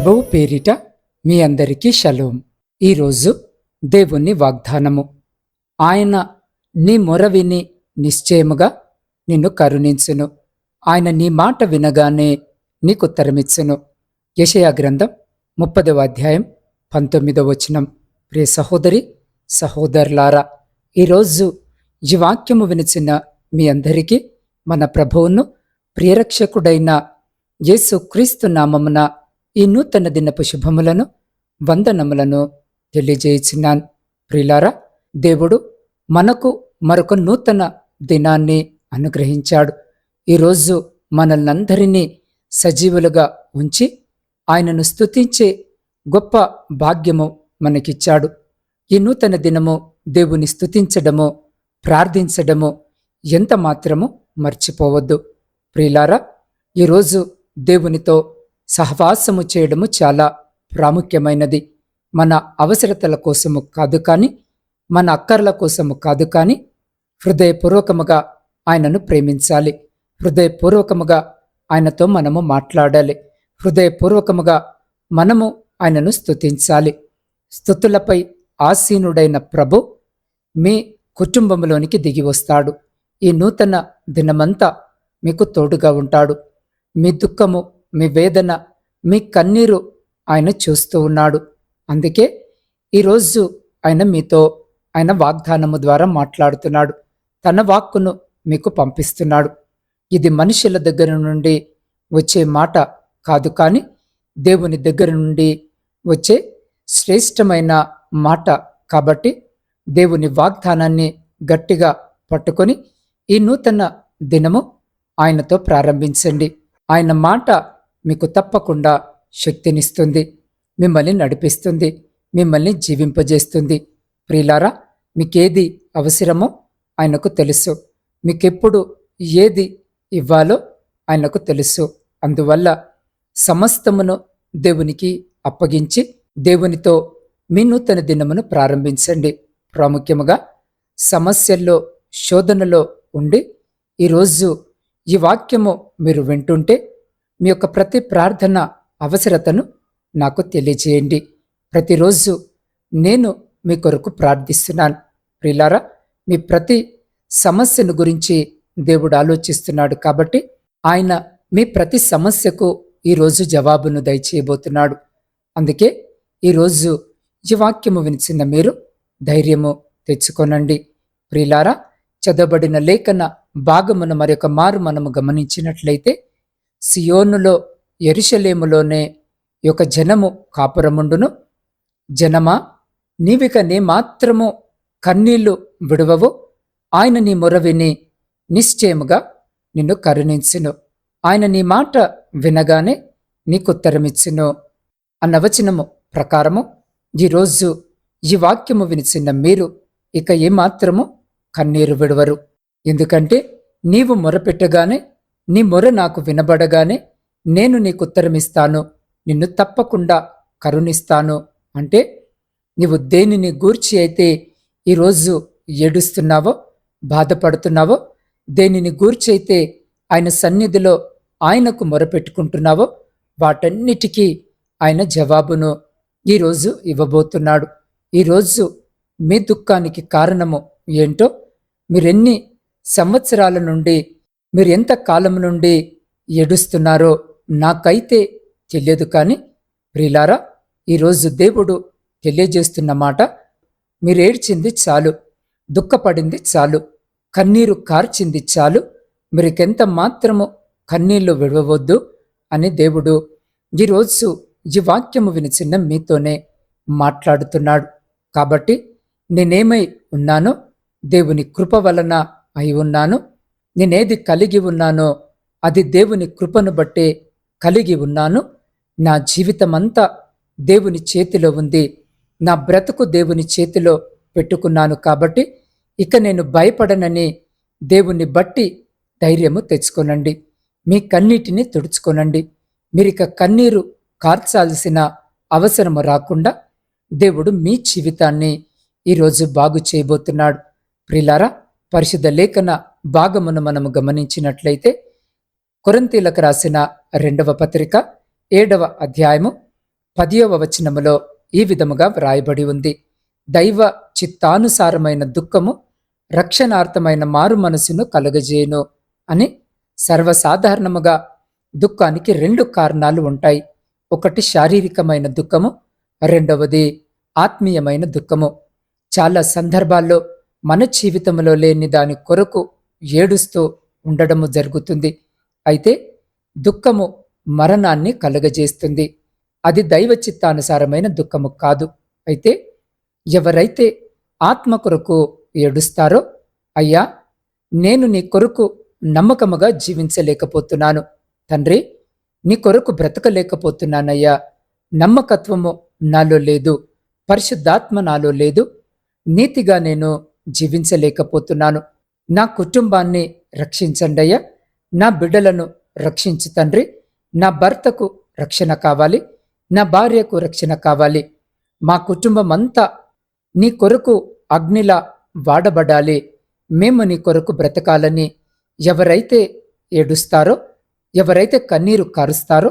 ప్రభువు పేరిట మీ అందరికీ షలోం. ఈరోజు దేవుని వాగ్దానము. ఆయన నీ మొర విని నిశ్చయముగా నిన్ను కరుణించును. ఆయన నీ మాట వినగానే నీకు ఉత్తరమిచ్చును. యెషయా గ్రంథం ముప్పదవ అధ్యాయం పంతొమ్మిదవ వచనం. ప్రియ సహోదరి సహోదరులారా ఈరోజు ఈ వాక్యము వినిచిన మీ అందరికీ మన ప్రభువును ప్రియరక్షకుడైన యేసు క్రీస్తు నామమున ఈ నూతన దినపు శుభములను వందనములను తెలియజేయుచున్నాను ప్రిలారా దేవుడు మనకు మరొక నూతన దినాన్ని అనుగ్రహించాడు. ఈరోజు మనల్నందరినీ సజీవులుగా ఉంచి ఆయనను స్తుతించే గొప్ప భాగ్యము మనకిచ్చాడు. ఈ నూతన దినము దేవుని స్తుతించడము ప్రార్థించడము ఎంత మాత్రము మర్చిపోవద్దు. ప్రియులారా ఈరోజు దేవునితో సహవాసము చేయడము చాలా ప్రాముఖ్యమైనది. మన అవసరతల కోసము కాదు కానీ మన అక్కర్ల కోసము కాదు కానీ హృదయపూర్వకముగా ఆయనను ప్రేమించాలి. హృదయపూర్వకముగా ఆయనతో మనము మాట్లాడాలి. హృదయపూర్వకముగా మనము ఆయనను స్థుతించాలి స్థుతులపై ఆసీనుడైన ప్రభు మీ కుటుంబంలోనికి దిగి వస్తాడు. ఈ నూతన దినమంతా మీకు తోడుగా ఉంటాడు. మీ దుఃఖము మీ వేదన మీ కన్నీరు ఆయన చూస్తూ ఉన్నాడు. అందుకే ఈరోజు ఆయన మీతో ఆయన వాగ్దానము ద్వారా మాట్లాడుతున్నాడు. తన వాక్కును మీకు పంపిస్తున్నాడు. ఇది మనుషుల దగ్గర నుండి వచ్చే మాట కాదు కానీ దేవుని దగ్గర నుండి వచ్చే శ్రేష్టమైన మాట కాబట్టి దేవుని వాగ్దానాన్ని గట్టిగా పట్టుకొని ఈ నూతన దినము ఆయనతో ప్రారంభించండి. ఆయన మాట మీకు తప్పకుండా శక్తినిస్తుంది మిమ్మల్ని నడిపిస్తుంది మిమ్మల్ని జీవింపజేస్తుంది. ప్రియులారా మీకేది అవసరమో ఆయనకు తెలుసు. మీకెప్పుడు ఏది ఇవ్వాలో ఆయనకు తెలుసు. అందువల్ల సమస్తమును దేవునికి అప్పగించి దేవునితో మీ నూతన దినమును ప్రారంభించండి. ప్రాముఖ్యముగా సమస్యల్లో శోధనలో ఉండి ఈరోజు ఈ వాక్యము మీరు వింటుంటే మీ యొక్క ప్రతి ప్రార్థన అవసరతను నాకు తెలియజేయండి. ప్రతిరోజు నేను మీ కొరకు ప్రార్థిస్తున్నాను. ప్రిలారా మీ ప్రతి సమస్యను గురించి దేవుడు ఆలోచిస్తున్నాడు కాబట్టి ఆయన మీ ప్రతి సమస్యకు ఈరోజు జవాబును దయచేయబోతున్నాడు. అందుకే ఈరోజు ఈ వాక్యము వినిచిన మీరు ధైర్యము తెచ్చుకోనండి. ప్రిలారా చదవబడిన లేఖన భాగమును మరొక మారు మనము గమనించినట్లయితే సియోనులో ఎరుషలేములోనే ఒక జనము కాపురముండును. జనమా నీవిక నీ మాత్రము కన్నీళ్ళు విడవవు. ఆయన నీ మొరవిని నిశ్చయముగా నిన్ను కరుణించును. ఆయన నీ మాట వినగానే నీకుత్తరమిచ్చును అన్న వచనము ప్రకారము. ఈరోజు ఈ వాక్యము వినిచిన మీరు ఇక ఏమాత్రము కన్నీరు విడవరు. ఎందుకంటే నీవు మొరపెట్టగానే నీ మొర నాకు వినబడగానే నేను నీకు ఉత్తరమిస్తాను నిన్ను తప్పకుండా కరుణిస్తాను. అంటే నీవు దేనిని గూర్చి అయితే ఈరోజు ఏడుస్తున్నావో బాధపడుతున్నావో దేనిని గూర్చి అయితే ఆయన సన్నిధిలో ఆయనకు మొరపెట్టుకుంటున్నావో వాటన్నిటికీ ఆయన జవాబును ఈరోజు ఇవ్వబోతున్నాడు. ఈరోజు మీ దుఃఖానికి కారణము ఏంటో మీరెన్ని సంవత్సరాల నుండి మీరు ఎంత కాలం నుండి ఏడుస్తున్నారో నాకైతే తెలియదు కానీ ప్రిలారా ఈరోజు దేవుడు తెలియజేస్తున్న మాట మీరేడ్చింది చాలు దుఃఖపడింది చాలు కన్నీరు కార్చింది చాలు మీరికెంత మాత్రము కన్నీళ్ళు విడవవద్దు అని దేవుడు ఈరోజు ఈ వాక్యము వినిచిన మీతోనే మాట్లాడుతున్నాడు. కాబట్టి నేనేమై ఉన్నానో దేవుని కృప వలన అయి ఉన్నాను నేనేది కలిగి ఉన్నానో అది దేవుని కృపను బట్టే కలిగి ఉన్నాను. నా జీవితమంతా దేవుని చేతిలో ఉంది. నా బ్రతుకు దేవుని చేతిలో పెట్టుకున్నాను కాబట్టి ఇక నేను భయపడనని దేవుని బట్టి ధైర్యము తెచ్చుకోనండి. మీ కన్నీటిని తుడుచుకోనండి. మీరిక కన్నీరు కార్చాల్సిన అవసరము రాకుండా దేవుడు మీ జీవితాన్ని ఈరోజు బాగు చేయబోతున్నాడు. ప్రిలారా పరిశుద్ధ లేఖన భాగమును మనము గమనించినట్లయితే కొరంతీలకు రాసిన రెండవ పత్రిక ఏడవ అధ్యాయము పదియవ వచనములో ఈ విధముగా వ్రాయబడి ఉంది. దైవ చిత్తానుసారమైన దుఃఖము రక్షణార్థమైన మారు మనసును కలుగజేయును అని సర్వసాధారణముగా దుఃఖానికి రెండు కారణాలు ఉంటాయి. ఒకటి శారీరకమైన దుఃఖము రెండవది ఆత్మీయమైన దుఃఖము. చాలా సందర్భాల్లో మన జీవితంలో లేని దాని కొరకు ఏడుస్తూ ఉండడము జరుగుతుంది. అయితే దుఃఖము మరణాన్ని కలుగజేస్తుంది. అది దైవ చిత్తానుసారమైన దుఃఖము కాదు. అయితే ఎవరైతే ఆత్మ కొరకు ఏడుస్తారో అయ్యా నేను నీ కొరకు నమ్మకముగా జీవించలేకపోతున్నాను. తండ్రి నీ కొరకు బ్రతకలేకపోతున్నానయ్యా. నమ్మకత్వము నాలో లేదు. పరిశుద్ధాత్మ నాలో లేదు. నీతిగా నేను జీవించలేకపోతున్నాను. నా కుటుంబాన్ని రక్షించండి అయ్యా. నా బిడ్డలను రక్షించు తండ్రి. నా భర్తకు రక్షణ కావాలి. నా భార్యకు రక్షణ కావాలి. మా కుటుంబం అంతా నీ కొరకు అగ్నిలా వాడబడాలి. మేము నీ కొరకు బ్రతకాలని ఎవరైతే ఏడుస్తారో ఎవరైతే కన్నీరు కారుస్తారో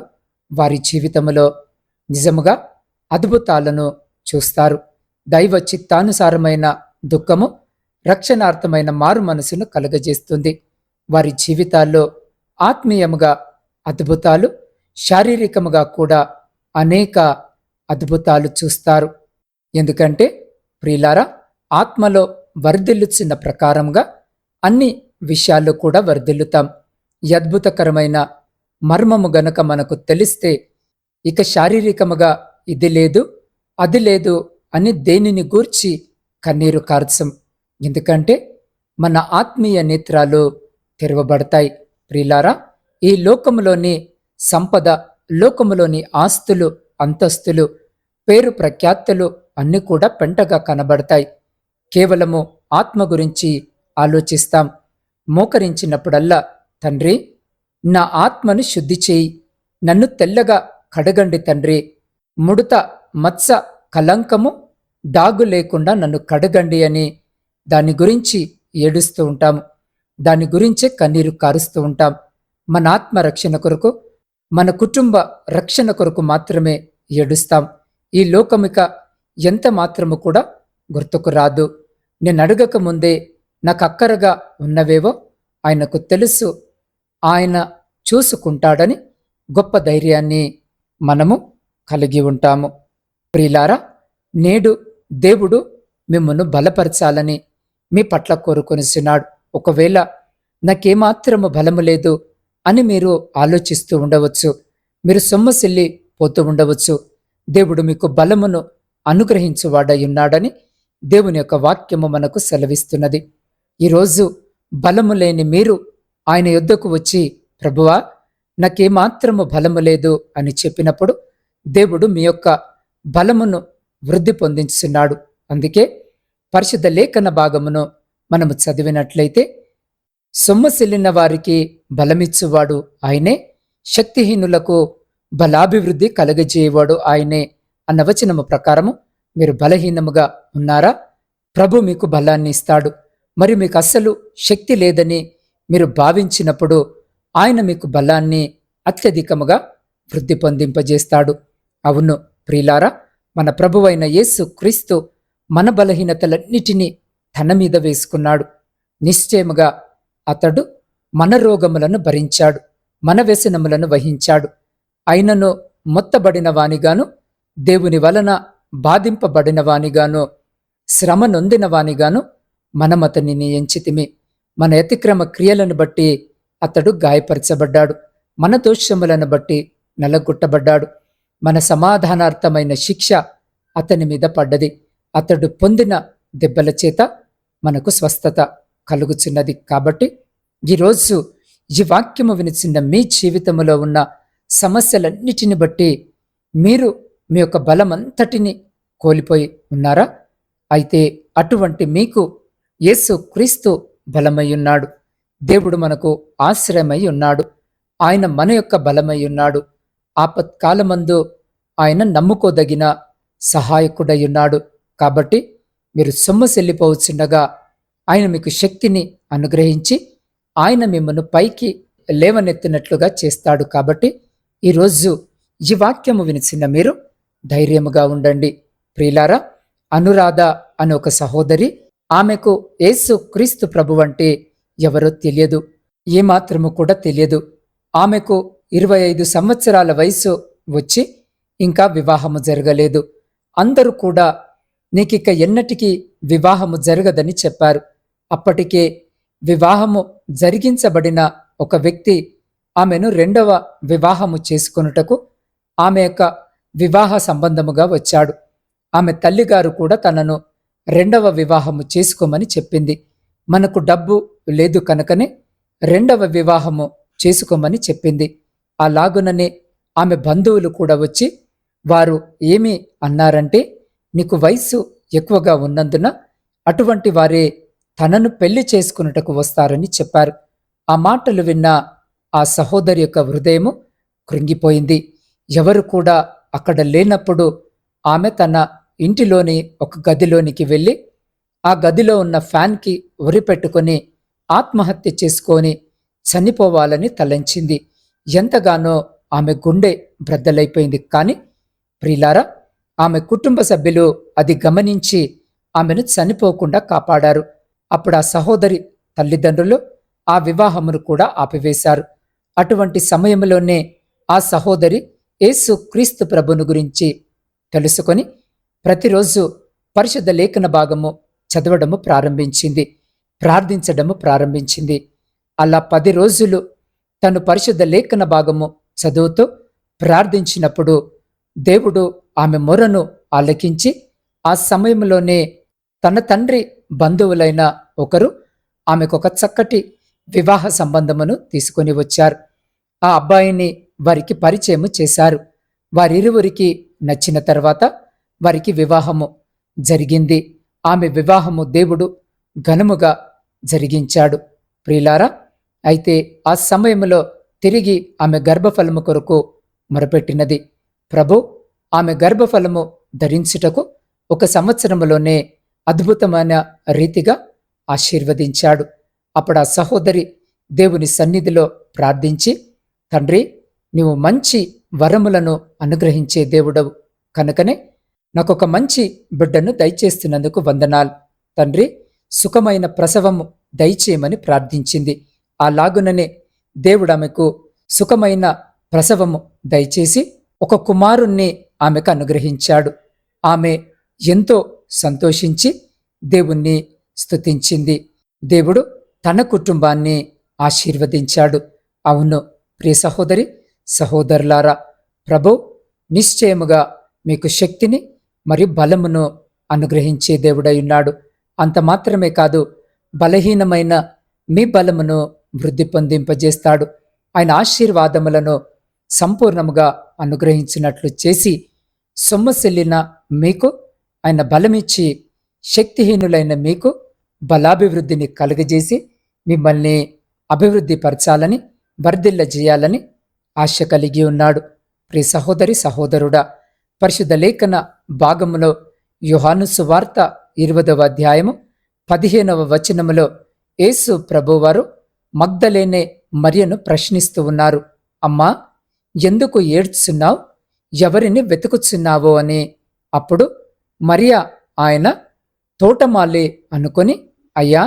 వారి జీవితంలో నిజముగా అద్భుతాలను చూస్తారు. దైవ చిత్తానుసారమైన దుఃఖము రక్షణార్థమైన మారు మనసును కలుగజేస్తుంది. వారి జీవితాల్లో ఆత్మీయముగా అద్భుతాలు శారీరకముగా కూడా అనేక అద్భుతాలు చూస్తారు. ఎందుకంటే ప్రియులారా ఆత్మలో వర్ధిల్లుచున్న ప్రకారంగా అన్ని విషయాల్లో కూడా వర్ధిల్లుతాం ఈ అద్భుతకరమైన మర్మము గనక మనకు తెలిస్తే ఇక శారీరకముగా ఇది లేదు అది లేదు అని దేనిని గూర్చి కన్నీరు కార్చం. ఎందుకంటే మన ఆత్మీయ నేత్రాలు తెరవబడతాయి. ప్రిలారా ఈ లోకములోని సంపద లోకములోని ఆస్తులు అంతస్తులు పేరు ప్రఖ్యాతులు అన్నీ కూడా పెంటగా కనబడతాయి. కేవలము ఆత్మ గురించి ఆలోచిస్తాం. మోకరించినప్పుడల్లా తండ్రి నా ఆత్మను శుద్ధి చేయి. నన్ను తెల్లగా కడగండి తండ్రి. ముడత మత్స కలంకము డాగు లేకుండా నన్ను కడగండి అని దాని గురించి ఏడుస్తూ ఉంటాము దాని గురించే కన్నీరు కారుస్తూ ఉంటాం. మన ఆత్మ రక్షణ కొరకు మన కుటుంబ రక్షణ కొరకు మాత్రమే ఏడుస్తాం. ఈ లోకమిక ఎంత మాత్రము కూడా గుర్తుకు రాదు. నేను అడగక ముందే నాకు అక్కరగా ఉన్నవేవో ఆయనకు తెలుసు. ఆయన చూసుకుంటాడని గొప్ప ధైర్యాన్ని మనము కలిగి ఉంటాము. ప్రియులారా నేడు దేవుడు మిమ్మల్ని బలపరచాలని మీ పట్ల కోరుకొనిస్తున్నాడు ఒకవేళ నాకేమాత్రము బలము లేదు అని మీరు ఆలోచిస్తూ ఉండవచ్చు. మీరు సొమ్మసిల్లి పోతూ ఉండవచ్చు. దేవుడు మీకు బలమును అనుగ్రహించువాడై ఉన్నాడని దేవుని యొక్క వాక్యము మనకు సెలవిస్తున్నది. ఈరోజు బలము లేని మీరు ఆయన యుద్ధకు వచ్చి ప్రభువా నాకేమాత్రము బలము లేదు అని చెప్పినప్పుడు దేవుడు మీ యొక్క బలమును వృద్ధి పొందించున్నాడు. అందుకే పరిశుద్ధ లేఖన భాగమును మనము చదివినట్లయితే సొమ్మసిల్లిన వారికి బలమిచ్చువాడు ఆయనే శక్తిహీనులకు బలాభివృద్ధి కలగజేయవాడు ఆయనే అన్న వచనము ప్రకారము మీరు బలహీనముగా ఉన్నారా? ప్రభు మీకు బలాన్ని ఇస్తాడు. మరి మీకు అస్సలు శక్తి లేదని మీరు భావించినప్పుడు ఆయన మీకు బలాన్ని అత్యధికముగా వృద్ధి పొందింపజేస్తాడు. అవును ప్రియులారా మన ప్రభువైన యేసు క్రీస్తు మన బలహీనతలన్నిటినీ తన మీద వేసుకున్నాడు. నిశ్చయముగా అతడు మన రోగములను భరించాడు మన వ్యసనములను వహించాడు. అయినను మొత్తబడిన వానిగాను దేవుని వలన బాధింపబడిన వానిగాను శ్రమ నొందిన వానిగాను మనమతనిని ఎంచితిమి. మన అతిక్రమ క్రియలను బట్టి అతడు గాయపరచబడ్డాడు మన దోషములను బట్టి నలగొట్టబడ్డాడు. మన సమాధానార్థమైన శిక్ష అతని మీద పడ్డది. అతడు పొందిన దెబ్బల చేత మనకు స్వస్థత కలుగుచున్నది. కాబట్టి ఈరోజు ఈ వాక్యము వినిచిన్న మీ జీవితంలో ఉన్న సమస్యలన్నిటిని బట్టి మీరు మీ యొక్క బలమంతటిని కోల్పోయి ఉన్నారా? అయితే అటువంటి మీకు యేసు క్రీస్తు బలమై ఉన్నాడు. దేవుడు మనకు ఆశ్రయమై ఉన్నాడు. ఆయన మన యొక్క బలమై ఉన్నాడు. ఆపత్కాలమందు ఆయన నమ్ముకోదగిన సహాయకుడై ఉన్నాడు. కాబట్టి మీరు సొమ్మసెల్లిపోవచ్చుండగా ఆయన మీకు శక్తిని అనుగ్రహించి ఆయన మిమ్మల్ని పైకి లేవనెత్తినట్లుగా చేస్తాడు కాబట్టి ఈరోజు ఈ వాక్యము వినిచిన మీరు ధైర్యముగా ఉండండి. ప్రియులారా అనురాధ అనే ఒక సహోదరి ఆమెకు యేసు క్రీస్తు ప్రభు అంటే ఎవరో తెలియదు ఏమాత్రము కూడా తెలియదు. ఆమెకు ఇరవై ఐదు సంవత్సరాల వయసు వచ్చి ఇంకా వివాహము జరగలేదు. అందరూ కూడా నీకిక ఎన్నటికీ వివాహము జరగదని చెప్పారు. అప్పటికే వివాహము జరిగించబడిన ఒక వ్యక్తి ఆమెను రెండవ వివాహము చేసుకొనుటకు ఆమె యొక్క వివాహ సంబంధముగా వచ్చాడు. ఆమె తల్లిగారు కూడా తనను రెండవ వివాహము చేసుకోమని చెప్పింది. మనకు డబ్బు లేదు కనుకనే రెండవ వివాహము చేసుకోమని చెప్పింది. అలాగుననే ఆమె బంధువులు కూడా వచ్చి వారు ఏమి అన్నారంటే నీకు వయస్సు ఎక్కువగా ఉన్నందున అటువంటి వారే తనను పెళ్ళి చేసుకున్నటకు వస్తారని చెప్పారు. ఆ మాటలు విన్న ఆ సహోదరి యొక్క హృదయము కృంగిపోయింది. ఎవరు కూడా అక్కడ లేనప్పుడు ఆమె తన ఇంటిలోని ఒక గదిలోనికి వెళ్ళి ఆ గదిలో ఉన్న ఫ్యాన్కి ఉరిపెట్టుకొని ఆత్మహత్య చేసుకొని చనిపోవాలని తలంచింది. ఎంతగానో ఆమె గుండె బ్రద్దలైపోయింది. కానీ ప్రిలారా ఆమె కుటుంబ సభ్యులు అది గమనించి ఆమెను చనిపోకుండా కాపాడారు. అప్పుడు ఆ సహోదరి తల్లిదండ్రులు ఆ వివాహమును కూడా ఆపివేశారు. అటువంటి సమయంలోనే ఆ సహోదరి యేసు క్రీస్తు ప్రభును గురించి తెలుసుకొని ప్రతిరోజు పరిశుద్ధ లేఖన భాగము చదవడము ప్రారంభించింది ప్రార్థించడము ప్రారంభించింది. అలా పది రోజులు తను పరిశుద్ధ లేఖన భాగము చదువుతూ ప్రార్థించినప్పుడు దేవుడు ఆమె మొరను ఆలకించి ఆ సమయంలోనే తన తండ్రి బంధువులైన ఒకరు ఆమెకు ఒక చక్కటి వివాహ సంబంధమును తీసుకొని వచ్చారు. ఆ అబ్బాయిని వారికి పరిచయము చేశారు. వారిరువురికి నచ్చిన తర్వాత వారికి వివాహము జరిగింది. ఆమె వివాహము దేవుడు ఘనముగా జరిగించాడు. ప్రియులారా అయితే ఆ సమయంలో తిరిగి ఆమె గర్భఫలము కొరకు మొరపెట్టినది. ప్రభు ఆమె గర్భఫలము ధరించుటకు ఒక సంవత్సరములోనే అద్భుతమైన రీతిగా ఆశీర్వదించాడు. అప్పుడు ఆ సహోదరి దేవుని సన్నిధిలో ప్రార్థించి తండ్రి నీవు మంచి వరములను అనుగ్రహించే దేవుడవు. కనుకనే నాకొక మంచి బిడ్డను దయచేస్తున్నందుకు వందనాలు. తండ్రి సుఖమైన ప్రసవము దయచేయమని ప్రార్థించింది. అలాగుననే దేవుడు ఆమెకు సుఖమైన ప్రసవము దయచేసి ఒక కుమారుణ్ణి ఆమెకు అనుగ్రహించాడు. ఆమె ఎంతో సంతోషించి దేవుణ్ణి స్తుతించింది. దేవుడు తన కుటుంబాన్ని ఆశీర్వదించాడు. అవును ప్రియ సహోదరి సహోదరులారా ప్రభు నిశ్చయముగా మీకు శక్తిని మరియు బలమును అనుగ్రహించే దేవుడై ఉన్నాడు. అంత మాత్రమే కాదు బలహీనమైన మీ బలమును వృద్ధి పొందింపజేస్తాడు. ఆయన ఆశీర్వాదములను సంపూర్ణముగా అనుగ్రహించినట్లు చేసి సొమ్మసిల్లిన మీకు ఆయన బలమిచ్చి శక్తిహీనులైన మీకు బలాభివృద్ధిని కలుగజేసి మిమ్మల్ని అభివృద్ధి పరచాలని వర్ధిల్ల చేయాలని ఆశ కలిగి ఉన్నాడు. ప్రి సహోదరి సహోదరుడా పరిశుద్ధ లేఖన భాగములో యుహాను సువార్త ఇరవదవ అధ్యాయము పదిహేనవ వచనములో యేసు ప్రభువారు మగ్ధలేనే మరియను ప్రశ్నిస్తూ ఉన్నారు. అమ్మా ఎందుకు ఏడ్చున్నావు? ఎవరిని వెతుకుచున్నావో అని. అప్పుడు మరియా ఆయన తోటమాలి అనుకొని అయ్యా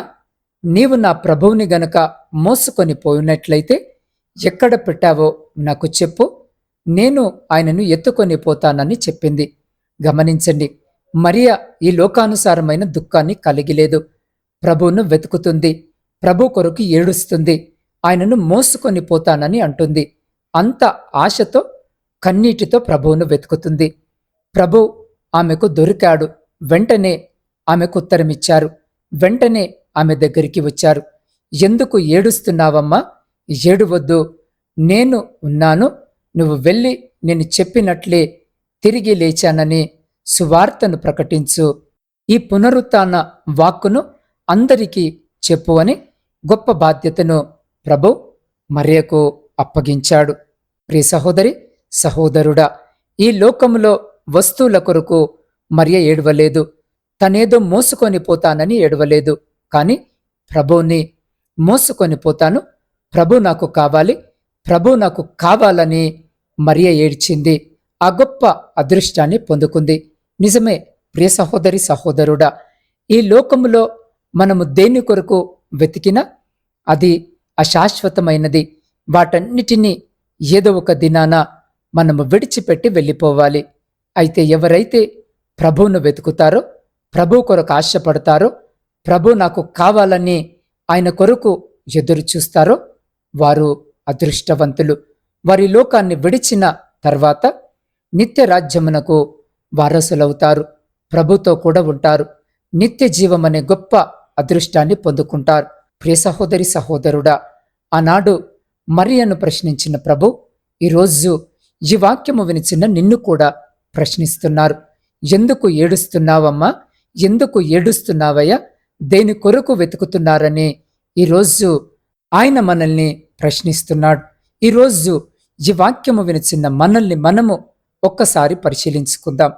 నీవు నా ప్రభువుని గనక మోసుకొని పోయినట్లయితే ఎక్కడ పెట్టావో నాకు చెప్పు. నేను ఆయనను ఎత్తుకొని పోతానని చెప్పింది. గమనించండి మరియా ఈ లోకానుసారమైన దుఃఖాన్ని కలిగిలేదు. ప్రభువును వెతుకుతుంది ప్రభు కొరకు ఏడుస్తుంది ఆయనను మోసుకొని పోతానని అంటుంది. అంత ఆశతో కన్నీటితో ప్రభువును వెతుకుతుంది. ప్రభు ఆమెకు దొరికాడు. వెంటనే ఆమెకు ఉత్తరమిచ్చారు. వెంటనే ఆమె దగ్గరికి వచ్చారు. ఎందుకు ఏడుస్తున్నావమ్మా? ఏడువద్దు. నేను ఉన్నాను. నువ్వు వెళ్ళి నేను చెప్పినట్లే తిరిగి లేచానని సువార్తను ప్రకటించు. ఈ పునరుత్న వాక్కును అందరికీ చెప్పు అని గొప్ప బాధ్యతను ప్రభు మరియకు అప్పగించాడు. ప్రియ సహోదరి సహోదరుడా ఈ లోకములో వస్తువుల కొరకు మరియ ఏడవలేదు. తనేదో మోసుకొని పోతానని ఏడవలేదు. కాని ప్రభుని మోసుకొని పోతాను. ప్రభు నాకు కావాలి. ప్రభు నాకు కావాలని మరియ ఏడ్చింది. ఆ గొప్ప అదృష్టాన్ని పొందుకుంది. నిజమే ప్రియ సహోదరి సహోదరుడా ఈ లోకములో మనము దేని కొరకు వెతికినా అది అశాశ్వతమైనది. వాటన్నిటినీ ఏదో ఒక దినాన మనము విడిచిపెట్టి వెళ్ళిపోవాలి. అయితే ఎవరైతే ప్రభువును వెతుకుతారో ప్రభు కొరకు ఆశపడతారో ప్రభు నాకు కావాలని ఆయన కొరకు ఎదురు చూస్తారో వారు అదృష్టవంతులు. వారి లోకాన్ని విడిచిన తర్వాత నిత్య రాజ్యమునకు వారసులవుతారు. ప్రభుతో కూడా ఉంటారు. నిత్య జీవం అనే గొప్ప అదృష్టాన్ని పొందుకుంటారు. ప్రియ సహోదరి సహోదరుడా ఆనాడు మరియను ప్రశ్నించిన ప్రభు ఈరోజు ఈ వాక్యము వినిచిన నిన్ను కూడా ప్రశ్నిస్తున్నారు. ఎందుకు ఏడుస్తున్నావమ్మా? ఎందుకు ఏడుస్తున్నావయ్యా? దేని కొరకు వెతుకుతున్నారని ఈరోజు ఆయన మనల్ని ప్రశ్నిస్తున్నాడు. ఈరోజు ఈ వాక్యము వినిచిన మనల్ని మనము ఒక్కసారి పరిశీలించుకుందాం.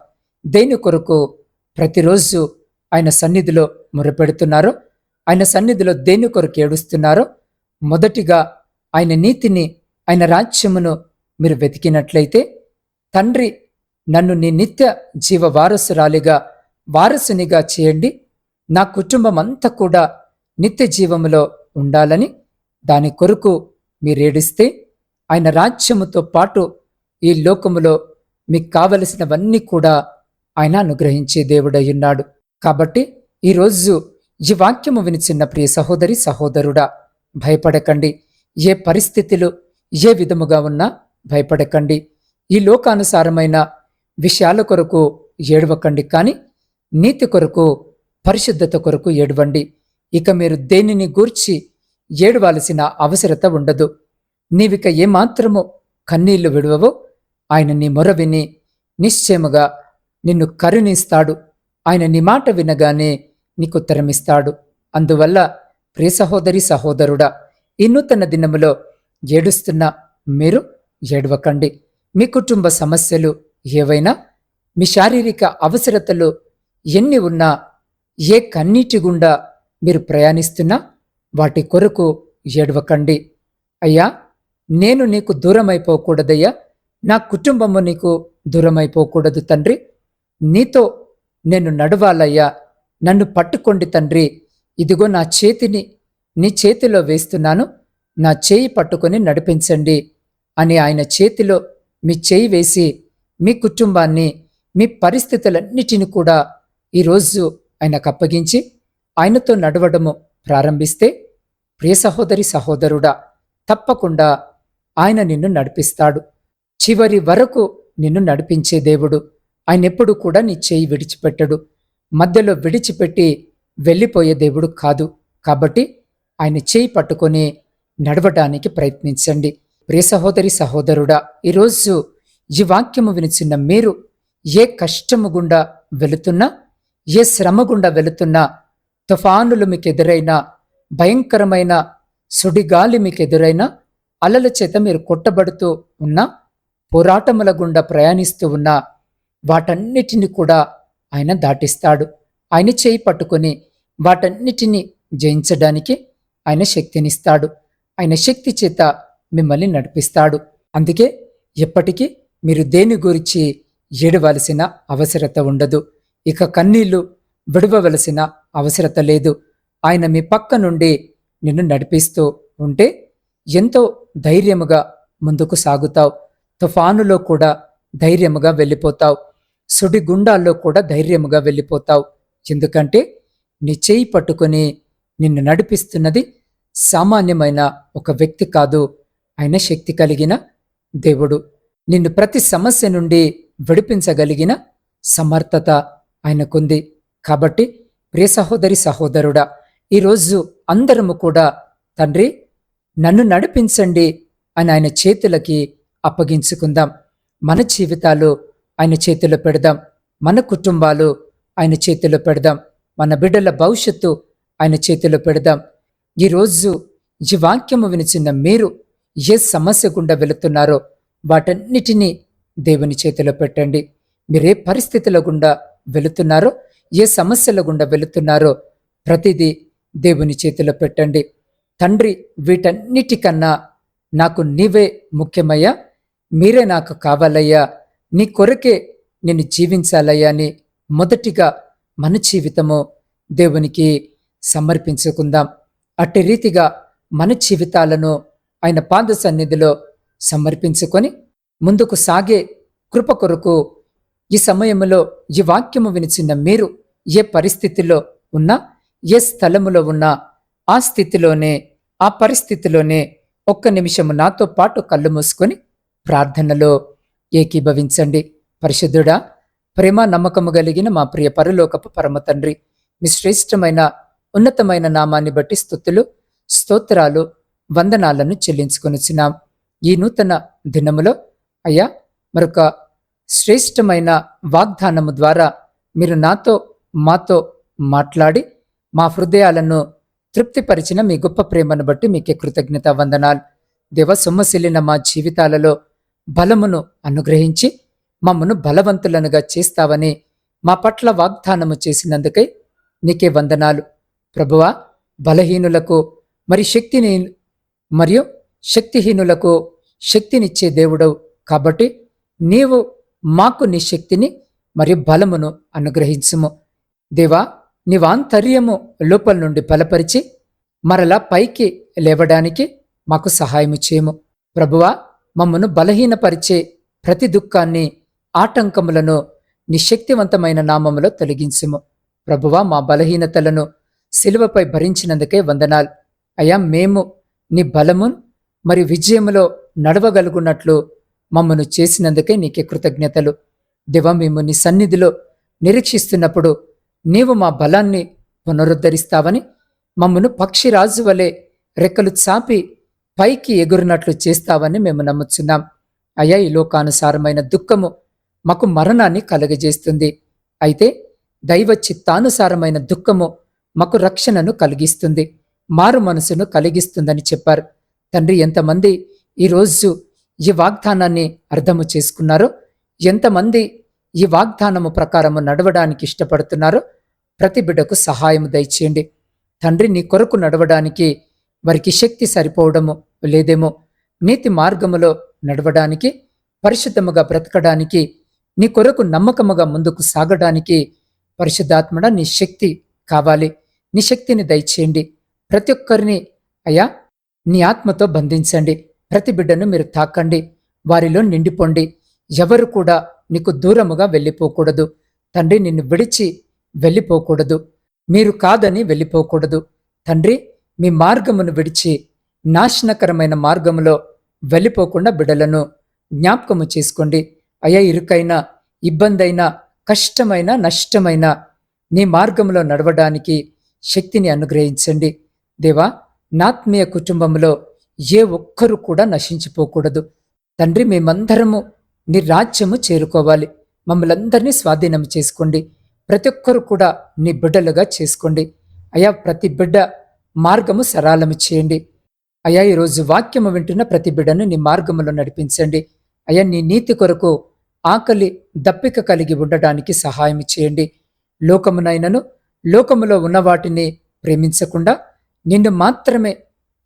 దేని కొరకు ప్రతిరోజు ఆయన సన్నిధిలో మొరపెడుతున్నారో ఆయన సన్నిధిలో దేని కొరకు ఏడుస్తున్నారో మొదటిగా ఆయన నీతిని ఆయన రాజ్యమును మీరు వెతికినట్లయితే తండ్రి నన్ను నీ నిత్య జీవ వారసురాలిగా వారసునిగా చేయండి. నా కుటుంబం అంతా కూడా నిత్య జీవములో ఉండాలని దాని కొరకు మీరేడిస్తే ఆయన రాజ్యముతో పాటు ఈ లోకములో మీకు కావలసినవన్నీ కూడా ఆయన అనుగ్రహించే దేవుడయ్యున్నాడు కాబట్టి ఈరోజు ఈ వాక్యము వినిచిన్న ప్రియ సహోదరి సహోదరుడా భయపడకండి. ఏ పరిస్థితులు ఏ విధముగా ఉన్నా భయపడకండి. ఈ లోకానుసారమైన విషయాల కొరకు ఏడవకండి కానీ నీతి కొరకు పరిశుద్ధత కొరకు ఏడవండి. ఇక మీరు దేనిని గూర్చి ఏడవాల్సిన అవసరత ఉండదు. నీవిక ఏమాత్రము కన్నీళ్ళు విడవవో ఆయన నీ మొర విని నిశ్చయముగా నిన్ను కరుణిస్తాడు. ఆయన నీ మాట వినగానే నీకు ఉత్తరమిస్తాడు. అందువల్ల ప్రియ సహోదరి సహోదరుడా ఈ నూతన దినములో ఏడుస్తున్న మీరు ఏడవకండి. మీ కుటుంబ సమస్యలు ఏవైనా మీ శారీరక అవసరతలు ఎన్ని ఉన్నా ఏ కన్నీటి గుండా మీరు ప్రయాణిస్తున్నా వాటి కొరకు ఏడవకండి. అయ్యా నేను నీకు దూరమైపోకూడదయ్యా. నా కుటుంబము నీకు దూరమైపోకూడదు తండ్రి. నీతో నేను నడవాలయ్యా. నన్ను పట్టుకోండి తండ్రి. ఇదిగో నా చేతిని నీ చేతిలో వేస్తున్నాను. నా చేయి పట్టుకొని నడిపించండి. అని ఆయన చేతిలో మీ చేయి వేసి మీ కుటుంబాన్ని మీ పరిస్థితులన్నిటిని కూడా ఈరోజు ఆయనకు అప్పగించి ఆయనతో నడవడము ప్రారంభిస్తే ప్రియ సహోదరి సహోదరుడా తప్పకుండా ఆయన నిన్ను నడిపిస్తాడు. చివరి వరకు నిన్ను నడిపించే దేవుడు ఆయన ఎప్పుడు కూడా నీ చేయి విడిచిపెట్టడు. మధ్యలో విడిచిపెట్టి వెళ్ళిపోయే దేవుడు కాదు. కాబట్టి ఆయన చేయి పట్టుకొని నడవడానికి ప్రయత్నించండి. ప్రియ సహోదరి సహోదరుడా ఈరోజు ఈ వాక్యము వినిచిన్న మీరు ఏ కష్టము గుండా వెళుతున్నా ఏ శ్రమ గుండా వెళుతున్నా తుఫానులు మీకు ఎదురైనా భయంకరమైన సుడిగాలి మీకు ఎదురైనా అలల చేత మీరు కొట్టబడుతూ ఉన్నా పోరాటముల గుండా ప్రయాణిస్తూ ఉన్నా వాటన్నిటిని కూడా ఆయన దాటిస్తాడు. ఆయన చేయి పట్టుకొని వాటన్నిటిని జయించడానికి ఆయన శక్తినిస్తాడు. ఆయన శక్తి చేత మిమ్మల్ని నడిపిస్తాడు. అందుకే ఎప్పటికీ మీరు దేని గురించి ఏడవలసిన అవసరత ఉండదు. ఇక కన్నీళ్ళు విడవవలసిన అవసరత లేదు. ఆయన మీ పక్క నుండి నిన్ను నడిపిస్తూ ఉంటే ఎంతో ధైర్యముగా ముందుకు సాగుతావు. తుఫానులో కూడా ధైర్యముగా వెళ్ళిపోతావు. సుడి గుండాల్లో కూడా ధైర్యముగా వెళ్ళిపోతావు. ఎందుకంటే నీ చేయి పట్టుకొని నిన్ను నడిపిస్తున్నది సామాన్యమైన ఒక వ్యక్తి కాదు ఆయన శక్తి కలిగిన దేవుడు. నిన్ను ప్రతి సమస్య నుండి విడిపించగలిగిన సమర్థత ఆయనకుంది. కాబట్టి ప్రియ సహోదరి సహోదరుడా ఈరోజు అందరము కూడా తండ్రి నన్ను నడిపించండి అని ఆయన చేతులకి అప్పగించుకుందాం. మన జీవితాలు ఆయన చేతిలో పెడదాం. మన కుటుంబాలు ఆయన చేతిలో పెడదాం. మన బిడ్డల భవిష్యత్తు ఆయన చేతిలో పెడదాం. ఈరోజు ఈ వాక్యము వినిచిన మీరు ఏ సమస్య గుండా వెళుతున్నారో వాటన్నిటినీ దేవుని చేతిలో పెట్టండి. మీరే పరిస్థితుల గుండా వెళుతున్నారో ఏ సమస్యల గుండా వెళుతున్నారో ప్రతిదీ దేవుని చేతిలో పెట్టండి. తండ్రి వీటన్నిటికన్నా నాకు నీవే ముఖ్యమయ్యా. మీరే నాకు కావాలయ్యా. నీ కొరకే నేను జీవించాలయ్యా అని మొదటిగా మన జీవితము దేవునికి సమర్పించుకుందాం. అట్టి రీతిగా మన జీవితాలను ఆయన పాద సన్నిధిలో సమర్పించుకొని ముందుకు సాగే కృప కొరకు ఈ సమయంలో ఈ వాక్యము వినిచిన మీరు ఏ పరిస్థితిలో ఉన్నా ఏ స్థలములో ఉన్నా ఆ స్థితిలోనే ఆ పరిస్థితిలోనే ఒక్క నిమిషము నాతో పాటు కళ్ళు మూసుకొని ప్రార్థనలో ఏకీభవించండి. పరిశుద్ధుడా ప్రేమ నమ్మకము కలిగిన మా ప్రియ పరలోకపు పరమ తండ్రి మీ శ్రేష్టమైన ఉన్నతమైన నామాన్ని బట్టి స్థుతులు స్తోత్రాలు వందనాలను చెల్లించుకొనిచ్చినాం ఈ నూతన దినములో అయ్యా మరొక శ్రేష్టమైన వాగ్దానము ద్వారా మీరు నాతో మాతో మాట్లాడి మా హృదయాలను తృప్తిపరిచిన మీ గొప్ప ప్రేమను బట్టి మీకే కృతజ్ఞత వందనాలు. దేవ సొమ్మసిల్లిన మా జీవితాలలో బలమును అనుగ్రహించి మమ్మను బలవంతులనుగా చేస్తావని మా పట్ల వాగ్దానము చేసినందుకై నీకే వందనాలు. ప్రభువా బలహీనులకు మరి శక్తిని మరియు శక్తిహీనులకు శక్తినిచ్చే దేవుడవు కాబట్టి నీవు మాకు నీ శక్తిని మరియు బలమును అనుగ్రహించుము. దేవా నీవాంతర్యము లోపల నుండి బలపరిచి మరలా పైకి లేవడానికి మాకు సహాయము చేయము. ప్రభువా మమ్మను బలహీనపరిచే ప్రతి దుఃఖాన్ని ఆటంకములను నీ శక్తివంతమైన నామములో తొలగించుము. ప్రభువా మా బలహీనతలను శిలువపై భరించినందుకే వందనాలు. అయా మేము నీ బలము మరి విజయములో నడవగలుగున్నట్లు మమ్మను చేసినందుకే నీకే కృతజ్ఞతలు. దేవ మేము నీ సన్నిధిలో నిరీక్షిస్తున్నప్పుడు నీవు మా బలాన్ని పునరుద్ధరిస్తావని మమ్మను పక్షిరాజు వలె రెక్కలు చాపి పైకి ఎగురినట్లు చేస్తావని మేము నమ్ముచున్నాం. అయ్యా ఈ లోకానుసారమైన దుఃఖము మాకు మరణాన్ని కలుగజేస్తుంది. అయితే దైవ చిత్తానుసారమైన దుఃఖము మాకు రక్షణను కలిగిస్తుంది. మారు మనసును కలిగిస్తుందని చెప్పారు. తండ్రి ఎంతమంది ఈరోజు ఈ వాగ్దానాన్ని అర్థము చేసుకున్నారో ఎంతమంది ఈ వాగ్దానము ప్రకారము నడవడానికి ఇష్టపడుతున్నారో ప్రతి బిడ్డకు సహాయం దయచేయండి. తండ్రి నీ కొరకు నడవడానికి వారికి శక్తి సరిపోవడము లేదేమో నీతి మార్గములో నడవడానికి పరిశుద్ధముగా బ్రతకడానికి నీ కొరకు నమ్మకముగా ముందుకు సాగడానికి పరిశుద్ధాత్మడ నీ శక్తి కావాలి. నీ శక్తిని దయచేయండి. ప్రతి ఒక్కరిని అయ్యా నీ ఆత్మతో బంధించండి. ప్రతి బిడ్డను మీరు తాకండి. వారిలో నిండిపోండి. ఎవరు కూడా నీకు దూరముగా వెళ్ళిపోకూడదు. తండ్రి నిన్ను విడిచి వెళ్ళిపోకూడదు. మీరు కాదని వెళ్ళిపోకూడదు. తండ్రి మీ మార్గమును విడిచి నాశనకరమైన మార్గములో వెళ్ళిపోకుండా బిడలను జ్ఞాపకము చేసుకోండి. అయ్యా ఇరుకైన ఇబ్బందైన కష్టమైన నష్టమైన నీ మార్గంలో నడవడానికి శక్తిని అనుగ్రహించండి. దేవా నాత్మీయ కుటుంబంలో ఏ ఒక్కరు కూడా నశించిపోకూడదు. తండ్రి మేమందరము నీ రాజ్యము చేరుకోవాలి. మమ్మల్ందరినీ స్వాధీనం చేసుకోండి. ప్రతి ఒక్కరు కూడా నీ బిడ్డలుగా చేసుకోండి. అయా ప్రతి బిడ్డ మార్గము సరళము చేయండి. అయా ఈరోజు వాక్యము వింటున్న ప్రతి బిడ్డను నీ మార్గములో నడిపించండి. అయా నీ నీతి కొరకు ఆకలి దప్పిక కలిగి ఉండడానికి సహాయం చేయండి. లోకమునైనను లోకములో ఉన్న వాటిని ప్రేమించకుండా నిన్ను మాత్రమే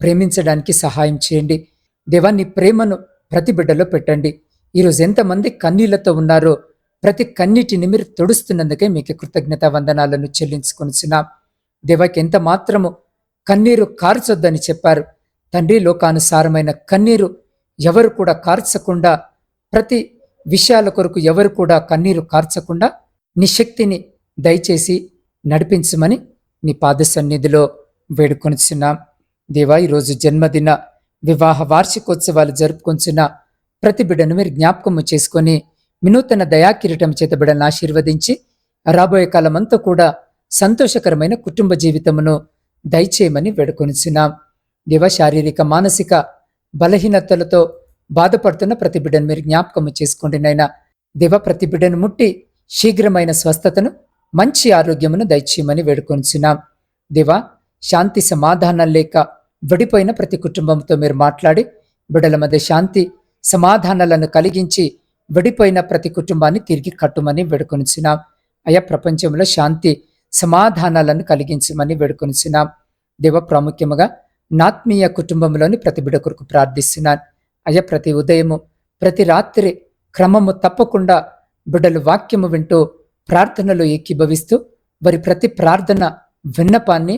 ప్రేమించడానికి సహాయం చేయండి. దేవా నీ ప్రేమను ప్రతి బిడ్డలో పెట్టండి. ఈరోజు ఎంతమంది కన్నీళ్ళతో ఉన్నారో ప్రతి కన్నీటిని మీరు తొడుస్తున్నందుకే మీకు కృతజ్ఞత వందనాలను చెల్లించుకొనిచున్నాం. దేవాకి ఎంత మాత్రము కన్నీరు కార్చొద్దని చెప్పారు. తండ్రి లోకానుసారమైన కన్నీరు ఎవరు కూడా కార్చకుండా ప్రతి విషయాల కొరకు ఎవరు కూడా కన్నీరు కార్చకుండా నీ శక్తిని దయచేసి నడిపించమని నీ పాద సన్నిధిలో వేడుకొనిచున్నాం. దేవా ఈరోజు జన్మదిన వివాహ వార్షికోత్సవాలు జరుపుకొంచున్న ప్రతి బిడ్డను మీరు జ్ఞాపకము చేసుకొని వినూతన దయాకిరీటం చేత బిడ్డను ఆశీర్వదించి రాబోయే కాలమంతా కూడా సంతోషకరమైన కుటుంబ జీవితమును దయచేయమని వేడుకొనిచున్నాం. దేవ శారీరక మానసిక బలహీనతలతో బాధపడుతున్న ప్రతి బిడ్డను మీరు జ్ఞాపకము చేసుకోండి నైనా దేవ ప్రతి బిడ్డను ముట్టి శీఘ్రమైన స్వస్థతను మంచి ఆరోగ్యమును దయచేయమని వేడుకొనిచున్నాం. దేవా శాంతి సమాధానం లేక విడిపోయిన ప్రతి కుటుంబంతో మీరు మాట్లాడి బిడ్డల మధ్య శాంతి సమాధానాలను కలిగించి విడిపోయిన ప్రతి కుటుంబాన్ని తిరిగి కట్టుమని వేడుకొనిచున్నాం. అయా ప్రపంచంలో శాంతి సమాధానాలను కలిగించమని వేడుకొనిచున్నాం. దేవ ప్రాముఖ్యముగా నాత్మీయ కుటుంబంలోని ప్రతి బిడ్డ కొరకు ప్రార్థిస్తున్నాను. అయ్యా ప్రతి ఉదయము ప్రతి రాత్రి క్రమము తప్పకుండా బిడ్డలు వాక్యము వింటూ ప్రార్థనలో ఏకీభవిస్తూ వారి ప్రతి ప్రార్థన విన్నపాన్ని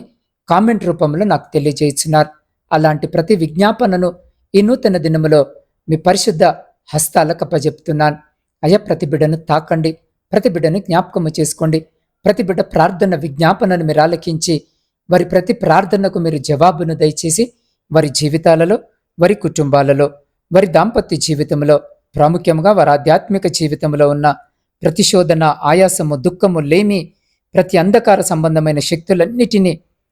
కామెంట్ రూపంలో నాకు తెలియజేస్తున్నారు అలాంటి ప్రతి విజ్ఞాపనను ఈ నూతన దినములో మీ పరిశుద్ధ హస్తాలకు అప్పజెప్తున్నాను. అయ్యా ప్రతి బిడ్డను తాకండి. ప్రతి బిడ్డను జ్ఞాపకము చేసుకోండి. ప్రతి బిడ్డ ప్రార్థన విజ్ఞాపనను మీరు ఆలకించి వారి ప్రతి ప్రార్థనకు మీరు జవాబును దయచేసి వారి జీవితాలలో వారి కుటుంబాలలో వారి దాంపత్య జీవితంలో ప్రాముఖ్యంగా వారి ఆధ్యాత్మిక జీవితంలో ఉన్న ప్రతిశోధన ఆయాసము దుఃఖము లేమి ప్రతి అంధకార సంబంధమైన శక్తులన్నిటినీ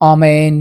ఆమెన్